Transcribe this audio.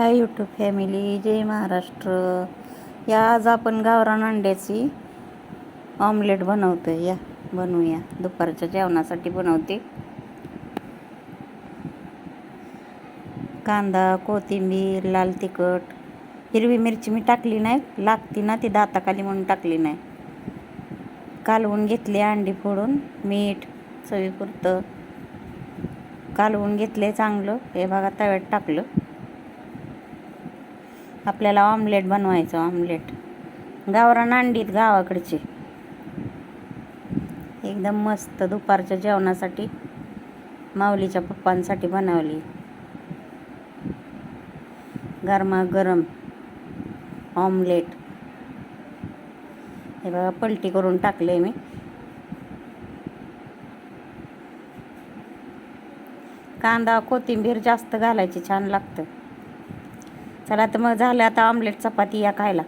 Hi YouTube family Jai Maharashtra. या आज आपण गावरान अंड्याची ऑमलेट बनवतो या बनवूया. दुपारच्या जेवणासाठी बनवते. कांदा कोथिंबीर लाल तिखट हिरवी मिरची मी टाकली नाही. लागती ना ती दाताखाली म्हणून टाकली नाही. कालवून घेतली अंडी फोडून मीठ चवीपुरतं. कालवून घेतले चांगलं. हे बघा तव्यात टाकलं. आपल्याला ऑमलेट बनवायचं ऑमलेट गावरान अंडीत गावाकडचे. एकदम मस्त दुपारच्या जेवणासाठी माऊलीच्या पप्पांसाठी बनवली. गरमागरम ऑमलेट हे बघा पलटी करून टाकले मी. कांदा कोथिंबीर जास्त घालायची छान लागतं. चला तर मग झालं आता ऑमलेट चपाती या खायला.